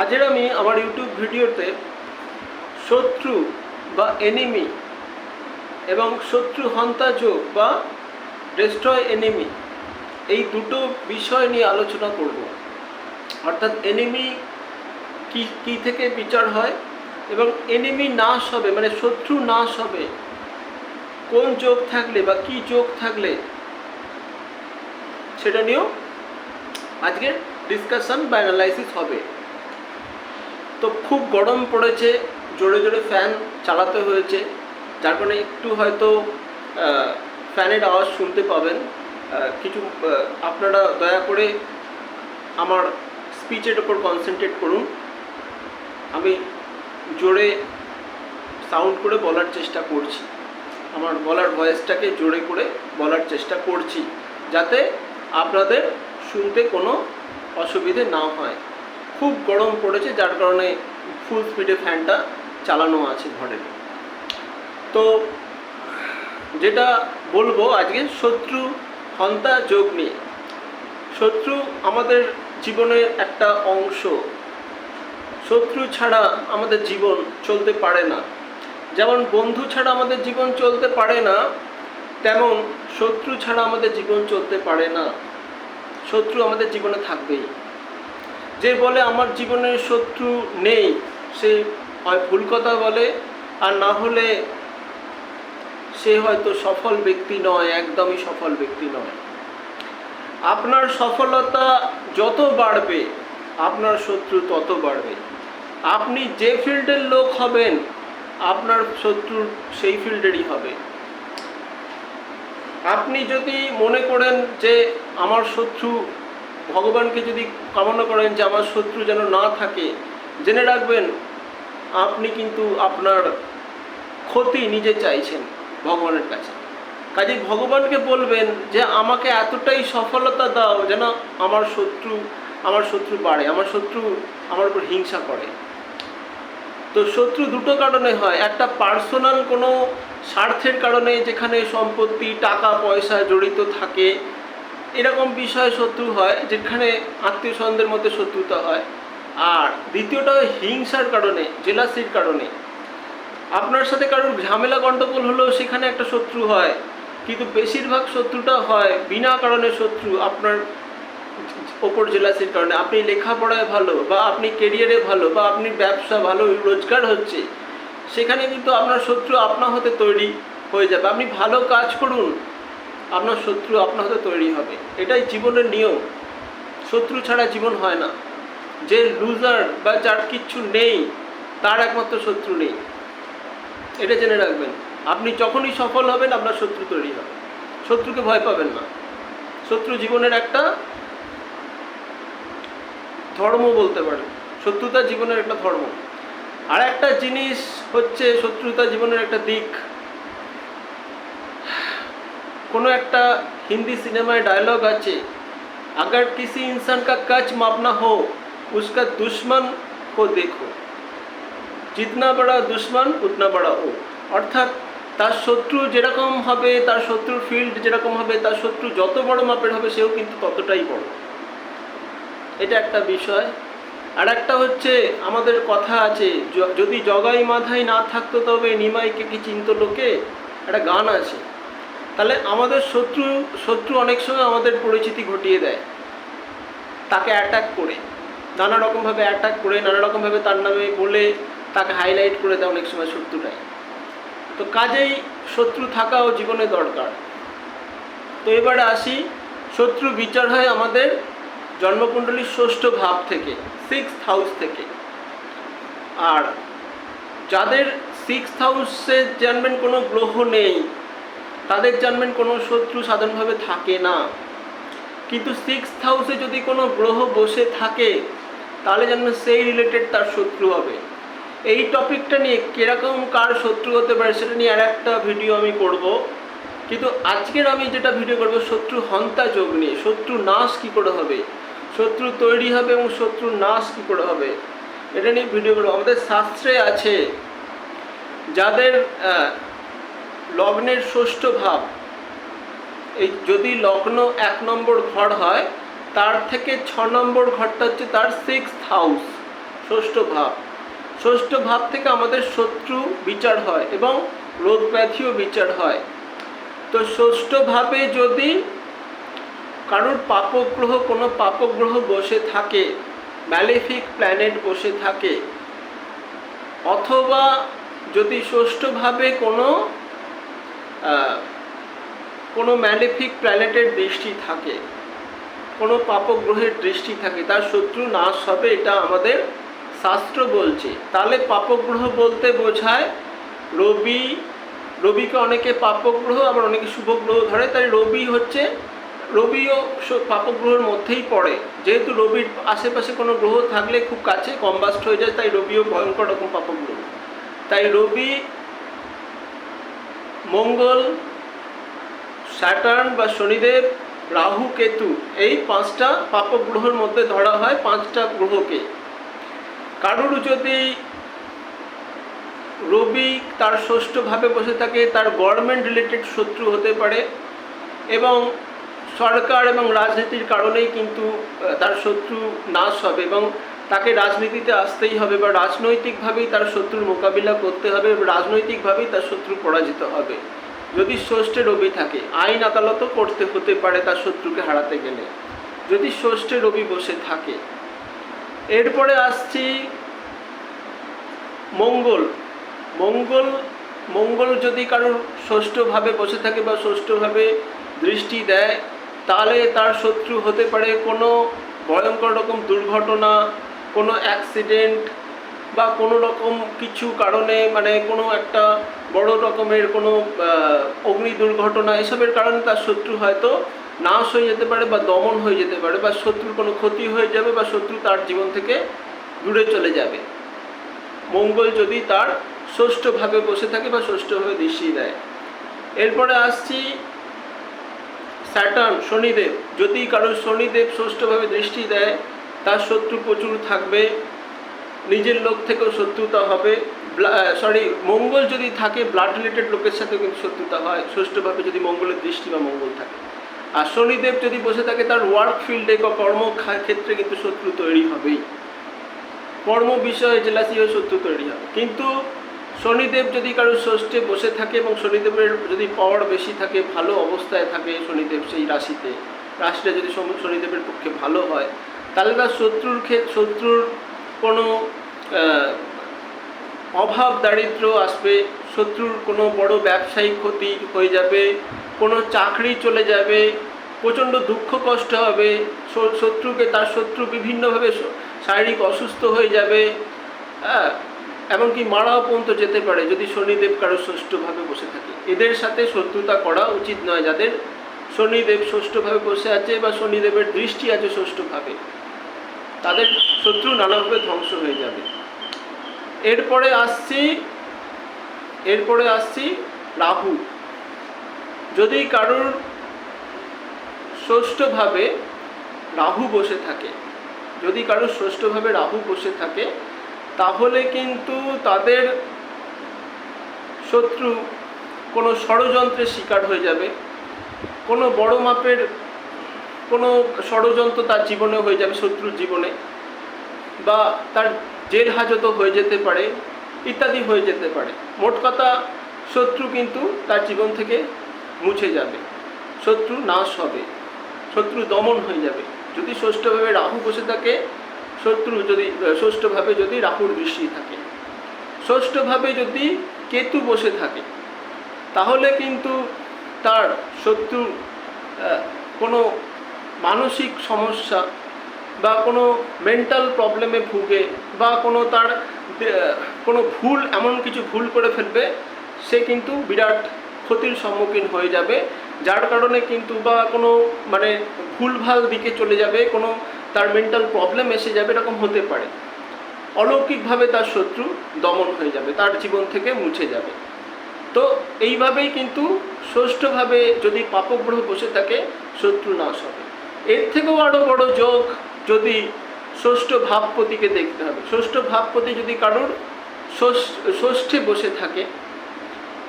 আজের আমি আমার ইউটিউব ভিডিওতে শত্রু বা এনিমি এবং শত্রু হন্তা যোগ বা ডেস্ট্রয় এনিমি এই দুটো বিষয় নিয়ে আলোচনা করব। অর্থাৎ এনিমি কি কি থেকে বিচার হয় এবং এনিমি নাশ হবে মানে শত্রু নাশ হবে, কোন যোগ থাকলে বা কি যোগ থাকলে সেটা নিয়েও আজকের ডিসকাশন বা অ্যানালাইসিস হবে। তো খুব গরম পড়েছে, জোরে জোরে ফ্যান চালাতে হয়েছে। যার কারণে একটু হয়তো ফ্যানের আওয়াজ শুনতে পাবেন। কিছু আপনারা দয়া করে আমার স্পিচের ওপর কনসেন্ট্রেট করুন। আমি জোরে সাউন্ড করে বলার চেষ্টা করছি। আমার বলার ভয়েসটাকে জোরে করে বলার চেষ্টা করছি, যাতে আপনাদের শুনতে কোনো অসুবিধে না হয়। খুব গরম পড়েছে, যার কারণে ফুল স্পিডে ফ্যানটা চালানো আছে ঘরে। তো যেটা বলব আজকে, শত্রু হন্তা যোগ নিয়ে। শত্রু আমাদের জীবনের একটা অংশ। শত্রু ছাড়া আমাদের জীবন চলতে পারে না। যেমন বন্ধু ছাড়া আমাদের জীবন চলতে পারে না, তেমন শত্রু ছাড়া আমাদের জীবন চলতে পারে না। শত্রু আমাদের জীবনে থাকবেই। যে বলে আমার জীবনের শত্রু নেই, সে হয় ভুল কথা বলে, আর না হলে সে হয়তো সফল ব্যক্তি নয়, একদমই সফল ব্যক্তি নয়। আপনার সফলতা যত বাড়বে, আপনার শত্রু তত বাড়বে। আপনি যে ফিল্ডের লোক হবেন, আপনার শত্রু সেই ফিল্ডেরই হবে। আপনি যদি মনে করেন যে আমার শত্রু ভগবানকে যদি কামনা করেন যে আমার শত্রু যেন না থাকে, জেনে রাখবেন, আপনি কিন্তু আপনার ক্ষতি নিজে চাইছেন ভগবানের কাছে। কাজে ভগবানকে বলবেন যে আমাকে এতটাই সফলতা দাও যেন আমার শত্রু আমার শত্রু বাড়ে, আমার শত্রু আমার উপর হিংসা করে। তো শত্রু দুটো কারণে হয়। একটা পার্সোনাল কোনো স্বার্থের কারণে যেখানে সম্পত্তি, টাকা, পয়সা জড়িত থাকে এরকম বিষয় শত্রু হয় যেখানে আত্মীয় স্বজনদের মধ্যে শত্রুতা হয়। আর দ্বিতীয়টা হিংসার কারণে, জেলাসির কারণে। আপনার সাথে কারোর ঝামেলা গণ্ডগোল হলেও সেখানে একটা শত্রু হয়। কিন্তু বেশিরভাগ শত্রুটা হয় বিনা কারণে শত্রু আপনার ওপর জেলাসির কারণে। আপনি লেখাপড়ায় ভালো বা আপনি কেরিয়ারে ভালো বা আপনি ব্যবসা ভালো, রোজগার হচ্ছে, সেখানে কিন্তু আপনার শত্রু আপনা হতে তৈরি হয়ে যাবে। আপনি ভালো কাজ করুন আপনার শত্রু আপনার হতে তৈরি হবে। এটাই জীবনের নিয়ম। শত্রু ছাড়া জীবন হয় না। যে লুজার বা যার কিচ্ছু নেই, তার একমাত্র শত্রু নেই। এটা জেনে রাখবেন। আপনি যখনই সফল হবেন, আপনার শত্রু তৈরি হবে। শত্রুকে ভয় পাবেন না। শত্রু জীবনের একটা ধর্ম বলতে পারেন। শত্রুতা জীবনের একটা ধর্ম। আর একটা জিনিস হচ্ছে শত্রুতা জীবনের একটা দিক। কোনো একটা হিন্দি সিনেমায় ডায়লগ আছে अगर किसी इंसान का कच मापना हो उसका दुश्मन को देखो जितना बड़ा दुश्मन उतना बड़ा ও অর্থাৎ তার শত্রু যেরকম হবে তার শত্রুর ফিল্ড যেরকম হবে তার শত্রু যত বড় মাপের হবে সেও কিন্তু ততটাই বড় এটা একটা বিষয় আর একটা হচ্ছে আমাদের কথা আছে য- যদি জগাই মাথায় না থাকতো তবে নিমাইকে কি চিনত লোকে একটা গান আছে তাহলে আমাদের শত্রু শত্রু অনেক সময় আমাদের পরিচিতি ঘটিয়ে দেয়। তাকে অ্যাটাক করে। নানা রকমভাবে অ্যাটাক করে, নানা রকমভাবে তার নামে বলে, তাকে হাইলাইট করে দেয় অনেক সময় শত্রুটাই। তো কাজেই শত্রু থাকাও জীবনে দরকার। তো এবারে আসি শত্রু বিচার হয় আমাদের জন্মকুণ্ডলীর ষষ্ঠ ভাব থেকে সিক্স হাউস থেকে। আর যাদের সিক্স হাউসে জানবেন কোনো গ্রহ নেই তাদের জানবেন কোনো শত্রু সাধারণভাবে থাকে না। কিন্তু সিক্স হাউসে যদি কোনো গ্রহ বসে থাকে, তাহলে যেন সেই রিলেটেড তার শত্রু হবে। এই টপিকটা নিয়ে কীরকম কার শত্রু হতে পারে সেটা নিয়ে আর একটা ভিডিও আমি করব। কিন্তু আজকের আমি যেটা ভিডিও করব, শত্রু হন্তা যোগ নিয়ে, শত্রু নাশ কি করে হবে? শত্রু তৈরি হবে এবং শত্রু নাশ কি করে হবে? এটা নিয়ে ভিডিও করব। আমাদের শাস্ত্রে আছে, যাদের লগ্নের ষষ্ঠ ভাব। এই যদি লগ্ন এক নম্বর ঘর হয়, তার থেকে ছ নম্বর ঘরটা হচ্ছে তার সিক্স হাউস ষষ্ঠ ভাব। ষষ্ঠ ভাব থেকে আমাদের শত্রু বিচার হয় এবং রোগ ব্যাধিও বিচার হয়। তো ষষ্ঠ ভাবে যদি কারোর পাপগ্রহ, কোনো পাপগ্রহ বসে থাকে ম্যালিফিক প্ল্যানেট বসে থাকে, অথবা যদি ষষ্ঠভাবে কোনো কোনো ম্যালিফিক প্ল্যানেটের দৃষ্টি থাকে, কোনো পাপগ্রহের দৃষ্টি থাকে, তার শত্রু নাশ হবে, এটা আমাদের শাস্ত্র বলছে। তাহলে পাপগ্রহ বলতে বোঝায় রবি, রবিকে অনেকে পাপগ্রহ, আবার অনেকে শুভ গ্রহ ধরে তাই রবি হচ্ছে, রবিও পাপগ্রহের মধ্যেই পড়ে। যেহেতু রবির আশেপাশে কোনো গ্রহ থাকলে খুব কাছে, কম্বাস্ট হয়ে যায়, তাই রবিও ভয়ঙ্কর রকম পাপগ্রহ। তাই রবি মঙ্গল, স্যাটার্ন বা শনিদেব, রাহু, কেতু এই পাঁচটা পাপগ্রহের মধ্যে ধরা হয় পাঁচটা গ্রহকে। কারুর যদি রবি তার ষষ্ঠভাবে বসে থাকে, তার গভর্নমেন্ট রিলেটেড শত্রু হতে পারে এবং সরকার এবং রাজনীতির কারণেই কিন্তু তার শত্রু নাশ হবে এবং তাকে রাজনীতিতে আসতেই হবে বা রাজনৈতিকভাবেই তার শত্রুর মোকাবিলা করতে হবে রাজনৈতিকভাবেই তার শত্রু পরাজিত হবে। যদি ষষ্ঠে রবি থাকে, আইন আদালতও করতে হতে পারে তার শত্রুকে হারাতে গেলে। যদি ষষ্ঠে রবি বসে থাকে, এরপরে আসছি মঙ্গল। মঙ্গল মঙ্গল যদি কারোর ষষ্ঠভাবে বসে থাকে বা ষষ্ঠভাবে দৃষ্টি দেয়, তাহলে তার শত্রু হতে পারে কোনো ভয়ঙ্কর রকম দুর্ঘটনা কোনো অ্যাক্সিডেন্ট বা কোনো রকম কিছু কারণে মানে কোনো একটা বড় রকমের কোনো অগ্নি দুর্ঘটনা, এসবের কারণে তার শত্রু হয়তো নাশ হয়ে যেতে পারে বা দমন হয়ে যেতে পারে বা শত্রুর কোনো ক্ষতি হয়ে যাবে বা শত্রু তার জীবন থেকে দূরে চলে যাবে। মঙ্গল যদি তার ষষ্ঠভাবে বসে থাকে বা ষষ্ঠভাবে দৃষ্টি দেয়। এরপরে আসছি স্যাটার্ন, শনিদেব। যদি কারোর শনিদেব ষষ্ঠভাবে দৃষ্টি দেয় তার শত্রু প্রচুর থাকবে, নিজের লোক থেকেও শত্রুতা হবে সরি মঙ্গল যদি থাকে ব্লাড রিলেটেড লোকের সাথেও কিন্তু শত্রুতা হয় ষষ্ঠভাবে যদি মঙ্গলের দৃষ্টি বা মঙ্গল থাকে। আর শনিদেব যদি বসে থাকে, তার ওয়ার্ক ফিল্ডে বা কর্ম ক্ষেত্রে কিন্তু শত্রু তৈরি হবেই। কর্ম বিষয়ে জেলাসি হয়ে শত্রু তৈরি হবে। কিন্তু শনিদেব যদি কারোর ষষ্ঠে বসে থাকে এবং শনিদেবের যদি পাওয়ার বেশি থাকে, ভালো অবস্থায় থাকে, শনিদেব সেই রাশিতে। রাশিটা যদি শনিদেবের পক্ষে ভালো হয় তাহলে তার শত্রুর শত্রুর কোনো অভাব দারিদ্র আসবে, শত্রুর কোনো বড় ব্যবসায়িক ক্ষতি হয়ে যাবে, কোনো চাকরি চলে যাবে, প্রচণ্ড দুঃখ কষ্ট হবে শত্রুকে তার শত্রু বিভিন্নভাবে শারীরিক অসুস্থ হয়ে যাবে হ্যাঁ এমনকি মারাও পর্যন্ত যেতে পারে যদি শনিদেব কারও ষষ্ঠভাবে বসে থাকে। এদের সাথে শত্রুতা করা উচিত নয় যাদের শনিদেব ষষ্ঠভাবে বসে আছে বা শনিদেবের দৃষ্টি আছে ষষ্ঠভাবে। তাদের শত্রু নানাভাবে ধ্বংস হয়ে যাবে। এরপরে আসছি এরপরে আসছি রাহু। যদি কারোর ষষ্ঠভাবে রাহু বসে থাকে, যদি কারোর ষষ্ঠভাবে রাহু বসে থাকে, তাহলে কিন্তু তাদের শত্রু কোনো ষড়যন্ত্রের শিকার হয়ে যাবে। কোনো বড় মাপের কোনো ষড়যন্ত্র তার জীবনে হয়ে যাবে, শত্রুর জীবনে। বা তার জেল হাজতও হয়ে যেতে পারে, ইত্যাদি হয়ে যেতে পারে। মোট কথা, শত্রু কিন্তু তার জীবন থেকে মুছে যাবে। শত্রু নাশ হবে। শত্রু দমন হয়ে যাবে। যদি ষষ্ঠভাবে রাহু বসে থাকে, শত্রু যদি ষষ্ঠভাবে যদি রাহুর দৃষ্টি থাকে। ষষ্ঠভাবে যদি কেতু বসে থাকে, তাহলে কিন্তু তার শত্রু কোনো মানসিক সমস্যা বা কোনো মেন্টাল প্রবলেমে ভুগে বা কোনো তার কোনো ভুল, এমন কিছু ভুল করে ফেলবে, সে কিন্তু বিরাট ক্ষতির সম্মুখীন হয়ে যাবে। যার কারণে কিন্তু বা কোনো মানে ভুলভাল দিকে চলে যাবে, কোনো তার মেন্টাল প্রবলেম এসে যাবে, এরকম হতে পারে। অলৌকিকভাবে তার শত্রু দমন হয়ে যাবে, তার জীবন থেকে মুছে যাবে। তো এইভাবেই কিন্তু ষষ্ঠভাবে যদি পাপগ্রহ বসে থাকে, শত্রু নাশ হবে। এর থেকেও আরও বড় যোগ যদি ষষ্ঠ ভাবপতিকে দেখতে হবে। ষষ্ঠ ভাবপতি যদি কারোর ষষ্ঠে বসে থাকে,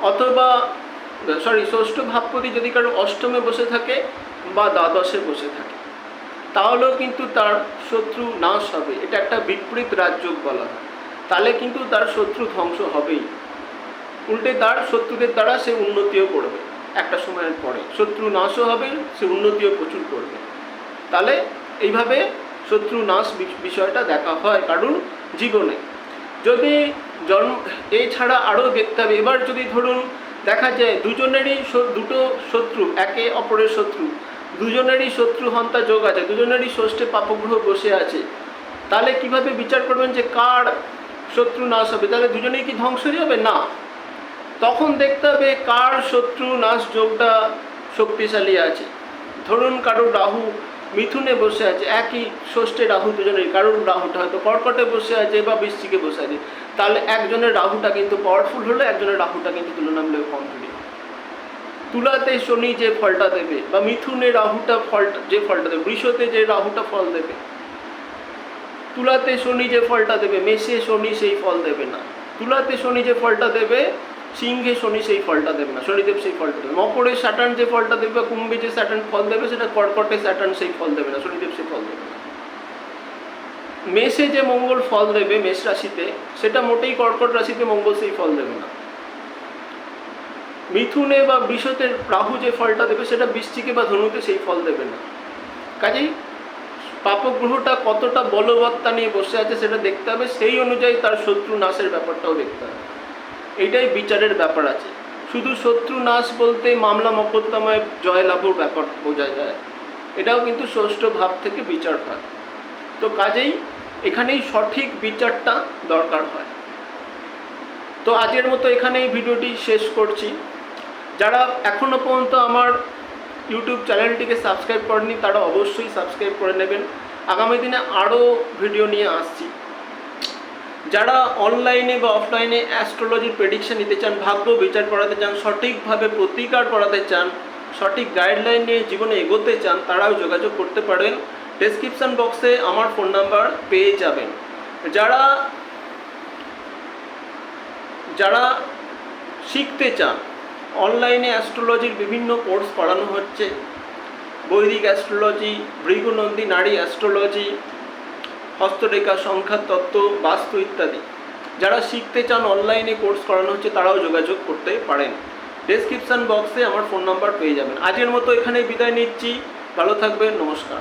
অথবা সরি ষষ্ঠ ভাবপতি যদি কারও অষ্টমে বসে থাকে বা দ্বাদশে বসে থাকে, তাহলেও কিন্তু তার শত্রু নাশ হবে। এটা একটা বিপরীত রাজযোগ বলা হয়। তাহলে কিন্তু তার শত্রু ধ্বংস হবেই। উল্টে তার শত্রুদের দ্বারা সে উন্নতিও করবে। একটা সময়ের পরে। শত্রু নাশও হবে, সে উন্নতিও প্রচুর করবে। তাহলে এইভাবে শত্রু নাশ বিষয়টা দেখা হয় কারণ জীবনে। যদি জন্ম, এছাড়া আরও দেখতে হবে এবার যদি ধরুন দেখা যায় দুজনেরই দুটো শত্রু, একে অপরের শত্রু, দুজনেরই শত্রু হন্তা যোগ আছে, দুজনেরই ষষ্ঠে পাপগ্রহ বসে আছে, তাহলে কীভাবে বিচার করবেন যে কার শত্রু নাশ হবে? তাহলে দুজনেই কি ধ্বংসই হবে? না। তখন দেখতে হবে কার শত্রু নাশ যোগটা শক্তিশালী আছে। ধরুন কারোর রাহু মিথুনে বসে আছে, একই ষষ্ঠে রাহু দুজনের কারোর রাহুটা হয়তো কর্কটে বসে আছে বা বৃশ্চিকে বসে আছে। তাহলে একজনের রাহুটা কিন্তু পাওয়ারফুল হলে, একজনের রাহুটা কিন্তু তুলনামূলক কমজোরি তুলাতে শনি যে ফলটা দেবে বা মিথুনে রাহুটা ফলটা যে ফলটা দেবে, বৃষতে যে রাহুটা ফল দেবে, তুলাতে শনি যে ফলটা দেবে, মেষে শনি সেই ফল দেবে না। তুলাতে শনি যে ফলটা দেবে সিংহে শনি সেই ফলটা দেবে না, শনিদেব সেই ফলটা দেবে মকরে স্যাটার্ন যে ফলটা দেবে বা কুম্ভে যে স্যাটার্ন ফল দেবে সেটা কর্কটে স্যাটার্ন সেই ফল দেবে না, শনিদেব সেই ফল দেবে মেষে যে মঙ্গল ফল দেবে, মেষ রাশিতে, সেটা মোটেই কর্কট রাশিতে মঙ্গল সেই ফল দেবে না। মিথুনে বা বৃষতে রাহু যে ফলটা দেবে, সেটা বৃষ্টিকে বা ধনুতে সেই ফল দেবে না। কাজেই পাপগ্রহটা কতটা বলবত্তা নিয়ে বসে আছে সেটা দেখতে হবে, সেই অনুযায়ী তার শত্রু নাশের ব্যাপারটাও দেখতে হবে। এইটাই বিচারের ব্যাপার আছে। শুধু শত্রু নাশ বলতে মামলা মকদ্দমায় জয়লাভর ব্যাপার বোঝা যায়। এটাও কিন্তু ষষ্ঠ ভাব থেকে বিচার হয়। তো কাজেই এখানেই সঠিক বিচারটা দরকার হয়। তো আজকের মতো এখানেই ভিডিওটি শেষ করছি। যারা এখনও পর্যন্ত আমার ইউটিউব চ্যানেলটিকে সাবস্ক্রাইব করেনি তারা অবশ্যই সাবস্ক্রাইব করে নেবেন। আগামী দিনে আরও ভিডিও নিয়ে আসছি। যারা অনলাইনে বা অফলাইনে অ্যাস্ট্রোলজির প্রেডিকশন নিতে চান, ভাগ্য বিচার করাতে চান, সঠিকভাবে প্রতিকার করাতে চান, সঠিক গাইডলাইন নিয়ে জীবনে এগোতে চান, তারাও যোগাযোগ করতে পারেন ডেসক্রিপশন বক্সে আমার ফোন নাম্বার পেয়ে যাবেন। যারা যারা শিখতে চান, অনলাইনে অ্যাস্ট্রোলজির বিভিন্ন কোর্স পড়ানো হচ্ছে। বৈদিক অ্যাস্ট্রোলজি ভৃগুনন্দী নারী অ্যাস্ট্রোলজি হস্তরেখা সংখ্যা তত্ত্ব বাস্তু ইত্যাদি। যারা শিখতে চান অনলাইনে কোর্স করানো হচ্ছে, তারাও যোগাযোগ করতে পারেন। ডেসক্রিপশান বক্সে আমার ফোন নাম্বার পেয়ে যাবেন। আজকের মতো এখানে বিদায় নিচ্ছি। ভালো থাকবেন, নমস্কার।